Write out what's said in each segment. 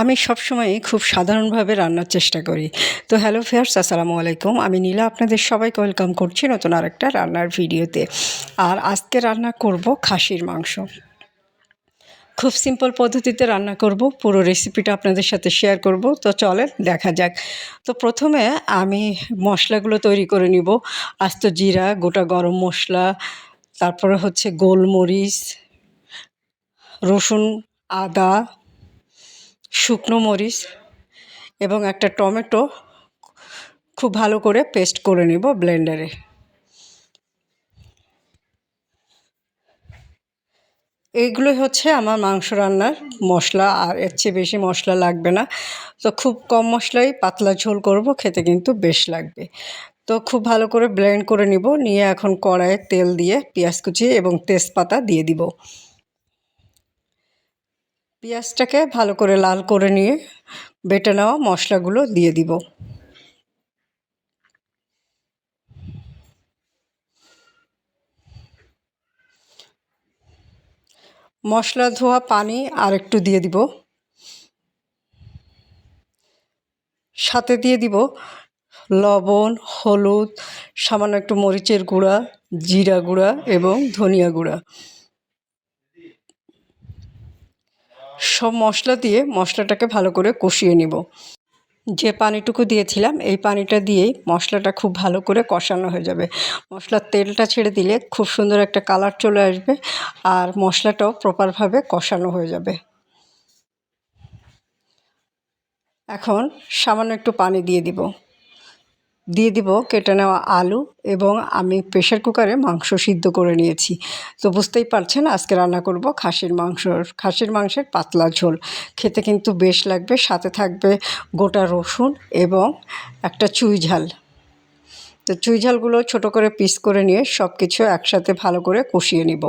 আমি সবসময়ই খুব সাধারণভাবে রান্নার চেষ্টা করি। তো হ্যালো ফেয়ার্স আসসালামু আলাইকুম। আমি নীলা আপনাদের সবাইকে ওয়েলকাম করছি নতুন আরেকটা রান্নার ভিডিওতে। আর আজকে রান্না করব খাসির মাংস। খুব সিম্পল পদ্ধতিতে রান্না করব, পুরো রেসিপিটা আপনাদের সাথে শেয়ার করব। তো চলেন, দেখা যাক। তো প্রথমে আমি মশলাগুলো তৈরি করে নিব। আস্ত জিরা, গোটা গরম মশলা, তারপরে হচ্ছে গোলমরিচ, রসুন, আদা শুকনো মরিচ এবং একটা টমেটো খুব ভালো করে পেস্ট করে নেব ব্লেন্ডারে। এইগুলো হচ্ছে আমার মাংস রান্নার মশলা, আর এর চেয়ে বেশি মশলা লাগবে না। তো খুব কম মশলাই পাতলা ঝোল করব, খেতে কিন্তু বেশ লাগবে। তো খুব ভালো করে ব্লেন্ড করে নিব, নিয়ে এখন কড়াইয়ে তেল দিয়ে পেঁয়াজ কুচি এবং তেজপাতা দিয়ে দিব। পেঁয়াজটাকে ভালো করে লাল করে নিয়ে বেটে নেওয়া মশলাগুলো দিয়ে দিব। মশলা, ধোয়া, পানি আর একটু দিয়ে দিব। সাথে দিয়ে দিব লবণ, হলুদ, সামান্য একটু মরিচের গুঁড়া, জিরা গুঁড়া এবং ধনিয়া গুঁড়া। সব মশলা দিয়ে মশলাটাকে ভালো করে কষিয়ে নিব। যে পানিটুকু দিয়েছিলাম, এই পানিটা দিয়েই মশলাটা খুব ভালো করে কষানো হয়ে যাবে। মশলার তেলটা ছেড়ে দিলে খুব সুন্দর একটা কালার চলে আসবে আর মশলাটাও প্রপারভাবে কষানো হয়ে যাবে। এখন সামান্য একটু পানি দিয়ে দিব। দিয়ে দিব কেটে নেওয়া আলু এবং আমি প্রেশার কুকারে মাংস সিদ্ধ করে নিয়েছি। তো বুঝতেই পারছেন আজকে রান্না করব খাসির মাংস খাসির মাংসের পাতলা ঝোল। খেতে কিন্তু বেশ লাগবে, সাথে থাকবে গোটা রসুন এবং একটা চুই ঝাল। তো চুই ঝালগুলো ছোটো করে পিস করে নিয়ে সব কিছু একসাথে ভালো করে কষিয়ে নিব।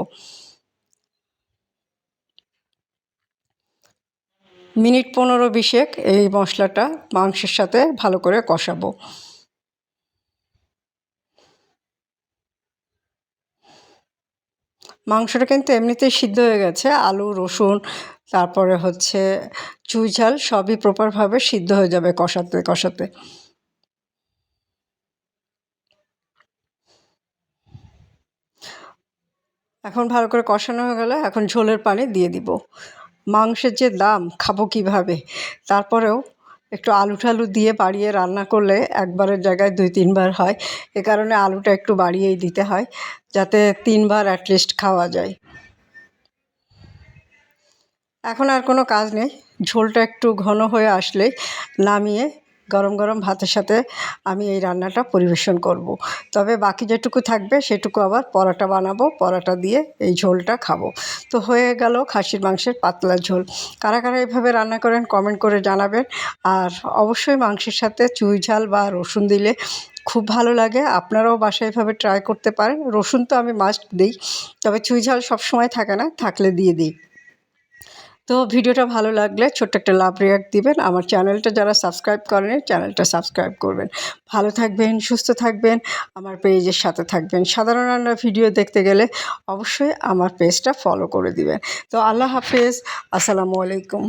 মিনিট পনেরো বিশেক এই মশলাটা মাংসের সাথে ভালো করে কষাবো। মাংসটা কিন্তু এমনিতেই সিদ্ধ হয়ে গেছে, আলু, রসুন, তারপরে হচ্ছে চুই ঝাল সবই প্রপারভাবে সিদ্ধ হয়ে যাবে কষাতে কষাতে। এখন ভালো করে কষানো হয়ে গেলে এখন ঝোলের পানি দিয়ে দিব। মাংসের যে দাম, খাব কীভাবে? তারপরেও একটু আলু টালু দিয়ে বাড়িয়ে রান্না করলে একবারের জায়গায় দুই, তিনবার হয়। এ কারণে আলুটা একটু বাড়িয়েই দিতে হয়, যাতে তিনবার অ্যাটলিস্ট খাওয়া যায়। এখন আর কোনো কাজ নেই। ঝোলটা একটু ঘন হয়ে আসলে নামিয়ে গরম গরম ভাতের সাথে আমি এই রান্নাটা পরিবেশন করব। তবে বাকি যেটুকু থাকবে সেটুকু আবার পরোটা বানাবো, পরোটা দিয়ে এই ঝোলটা খাব। তো হয়ে গেল খাসির মাংসের পাতলা ঝোল। কারা কারা এভাবে রান্না করেন কমেন্ট করে জানাবেন। আর অবশ্যই মাংসের সাথে চুই ঝাল বা রসুন দিলে খুব ভালো লাগে। আপনারাও বাসায় এভাবে ট্রাই করতে পারেন। রসুন তো আমি মাস্ট দিই। তবে চুই ঝাল সবসময় থাকে না, থাকলে দিয়ে দিই। তো ভিডিওটা ভালো লাগলে ছোট্ট একটা লাভ রিয়াক্ট দিবেন। আমার চ্যানেলটা যারা সাবস্ক্রাইব করেন, চ্যানেলটা সাবস্ক্রাইব করবেন। ভালো থাকবেন, সুস্থ থাকবেন, আমার পেজের সাথে থাকবেন। সাধারণ রান্নার ভিডিও দেখতে গেলে অবশ্যই আমার পেজটা ফলো করে দিবেন। তো আল্লাহ হাফেজ, আসসালামু আলাইকুম।